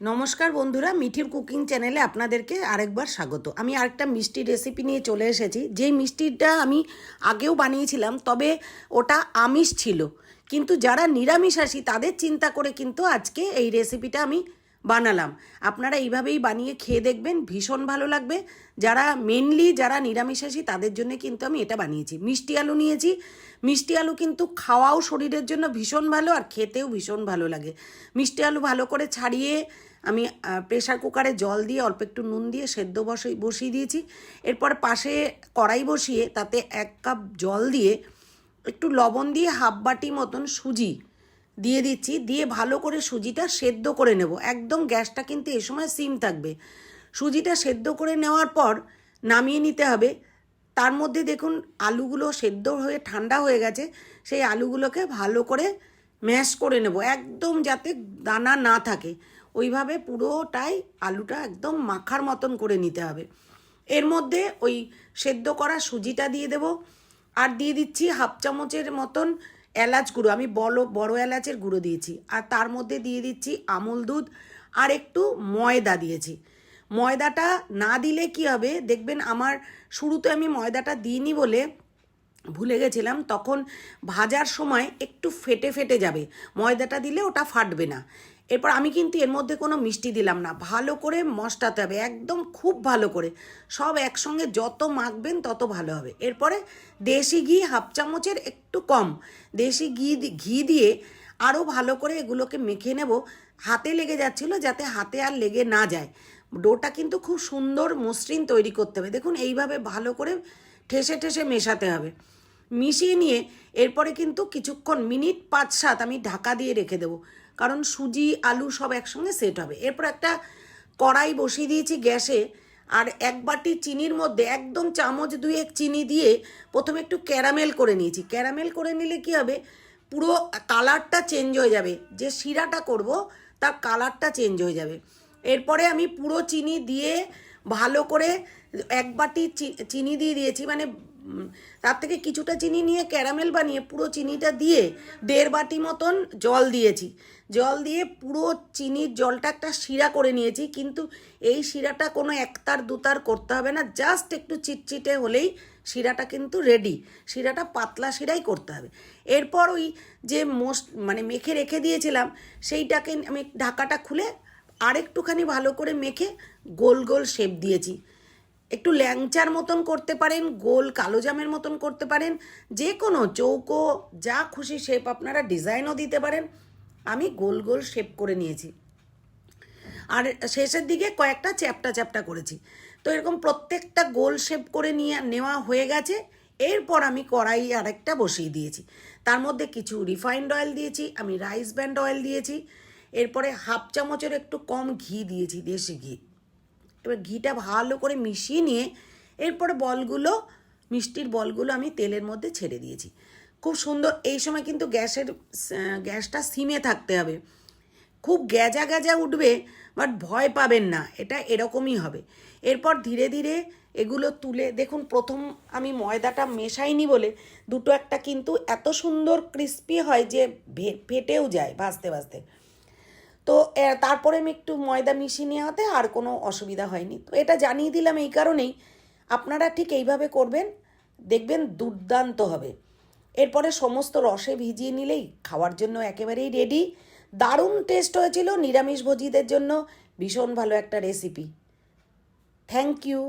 নমস্কার বন্ধুরা মিঠির কুকিং চ্যানেলে আপনাদেরকে আরেকবার স্বাগত। আমি আরেকটা মিষ্টি রেসিপি নিয়ে চলে এসেছি। যে মিষ্টিটা আমি আগেও বানিয়েছিলাম, তবে ওটা আমিষ ছিল। কিন্তু যারা নিরামিষাসী তাদের চিন্তা করে কিন্তু আজকে এই রেসিপিটা আমি বানালাম। আপনারা এইভাবেই বানিয়ে খেয়ে দেখবেন, ভীষণ ভালো লাগবে। যারা মেনলি যারা নিরামিষাসী তাদের জন্য কিন্তু আমি এটা বানিয়েছি। মিষ্টি আলু নিয়েছি। মিষ্টি আলু কিন্তু খাওয়াও শরীরের জন্য ভীষণ ভালো আর খেতেও ভীষণ ভালো লাগে। মিষ্টি আলু ভালো করে ছাড়িয়ে আমি প্রেশার কুকারে জল দিয়ে অল্প একটু নুন দিয়ে সেদ্ধ বসে বসিয়ে দিয়েছি। এরপর পাশে কড়াই বসিয়ে তাতে এক কাপ জল দিয়ে একটু লবণ দিয়ে হাফ বাটি মতন সুজি দিয়ে দিচ্ছি, দিয়ে ভালো করে সুজিটা সেদ্ধ করে নেব। একদম গ্যাসটা কিন্তু এ সময় সিম থাকবে। সুজিটা সেদ্ধ করে নেওয়ার পর নামিয়ে নিতে হবে। তার মধ্যে দেখুন আলুগুলো সেদ্ধ হয়ে ঠান্ডা হয়ে গেছে, সেই আলুগুলোকে ভালো করে ম্যাশ করে নেব একদম যাতে দানা না থাকে। ওইভাবে পুরোটাই আলুটা একদম মাখার মতন করে নিতে হবে। এর মধ্যে ওই সেদ্ধ করা সুজিটা দিয়ে দেব। আর দিয়ে দিচ্ছি হাফ চামচের মতন এলাচ গুঁড়ো, আমি বড় বড় এলাচের গুঁড়ো দিয়েছি। আর তার মধ্যে দিয়ে দিচ্ছি আমুল দুধ আর একটু ময়দা দিয়েছি। ময়দাটা না দিলে কি হবে? দেখবেন আমার শুরুতে আমি ময়দাটা দিইনি বলে ভুলে গেছিলাম, তখন ভাজার সময় একটু ফেটে ফেটে যাবে। ময়দাটা দিলে ওটা ফাটবে না। এরপর আমি কিন্তু এর মধ্যে কোনো মিষ্টি দিলাম না। ভালো করে মশটাতে হবে, একদম খুব ভালো করে। সব একসঙ্গে যত মাখবেন তত ভালো হবে। এরপরে দেশি ঘি হাফ চামচের একটু কম। দেশি ঘি ঘি দিয়ে আরও ভালো করে এগুলোকে মেখে নেব। হাতে লেগে যাচ্ছিল যাতে হাতে আর লেগে না যায়। ডোটা কিন্তু খুব সুন্দর মসৃণ তৈরি করতে হবে। দেখুন, এইভাবে ভালো করে ঠেসে ঠেসে মেশাতে হবে। মিশিয়ে নিয়ে এরপরে কিন্তু কিছুক্ষণ, মিনিট পাঁচ সাত আমি ঢাকা দিয়ে রেখে দেবো। কারণ সুজি, আলু সব একসঙ্গে সেট হবে। এরপর একটা কড়াই বসিয়ে দিয়েছি গ্যাসে। আর এক বাটি চিনির মধ্যে একদম চামচ দুয়েক চিনি দিয়ে প্রথমে একটু ক্যারামেল করে নিয়েছি। ক্যারামেল করে নিলে কি হবে? পুরো কালারটা চেঞ্জ হয়ে যাবে। যে শিরাটা করব, তার কালারটা চেঞ্জ হয়ে যাবে। এরপরে আমি পুরো চিনি দিয়ে ভালো করে এক বাটি চিনি দিয়ে দিয়েছি মানে তার থেকে কিছুটা চিনি নিয়ে ক্যারামেল বানিয়ে পুরো চিনিটা দিয়ে দেড় বাটি মতন জল দিয়েছি। জল দিয়ে পুরো চিনির জলটা একটা শিরা করে নিয়েছি, কিন্তু এই শিরাটা কোনো একতার দুতার করতে হবে না, জাস্ট একটু চিটচিটে হলেই শিরাটা কিন্তু রেডি শিরাটা পাতলা শিরাই করতে হবে। এরপর ওই যে মোস্ট মানে মেখে রেখে দিয়েছিলাম, সেইটাকে আমি ঢাকাটা খুলে আরেকটুখানি ভালো করে মেখে গোল গোল শেপ দিয়েছি। একটু ল্যাংচার মতন করতে পারেন, গোল কালো জামের মতন করতে পারেন, যে কোনো চৌকো, যা খুশি শেপ আপনারা ডিজাইনও দিতে পারেন। আমি গোল গোল শেপ করে নিয়েছি। আর শেষের দিকে কয়েকটা চ্যাপটা চ্যাপটা করেছি। তো এরকম প্রত্যেকটা গোল শেপ করে নিয়ে নেওয়া হয়ে গেছে। এরপর আমি কড়াই আরেকটা বসিয়ে দিয়েছি। তার মধ্যে কিছু রিফাইন্ড অয়েল দিয়েছি, আমি রাইস ব্যান্ড অয়েল দিয়েছি। এরপরে হাফ চামচের একটু কম ঘি দিয়েছি, দেশি ঘি। এবার ঘিটা ভালো করে মিশিয়ে নিয়ে এরপরে বলগুলো, মিষ্টির বলগুলো আমি তেলের মধ্যে ছেড়ে দিয়েছি। খুব সুন্দর, এই সময় কিন্তু গ্যাসের গ্যাসটা সিমে থাকতে হবে। খুব গ্যাজা গ্যাজা উঠবে, বাট ভয় পাবেন না, এটা এরকমই হবে। এরপর ধীরে ধীরে এগুলো তুলে, দেখুন প্রথম আমি ময়দাটা মেশাইনি বলে, দুটো একটা কিন্তু এত সুন্দর ক্রিস্পি হয় যে ফেটেও যায় ভাজতে ভাজতে। তো তারপরে আমি একটু ময়দা মিশিয়ে নেওয়াতে আর কোনো অসুবিধা হয়নি। তো এটা জানিয়ে দিলাম এই কারণেই। আপনারা ঠিক এইভাবে করবেন, দেখবেন দুর্দান্ত হবে। এরপরে সমস্ত রসে ভিজিয়ে নিলেই খাওয়ার জন্য একেবারেই রেডি দারুণ টেস্ট হয়েছিল নিরামিষ ভোজীদের জন্য ভীষণ ভালো একটা রেসিপি থ্যাংক ইউ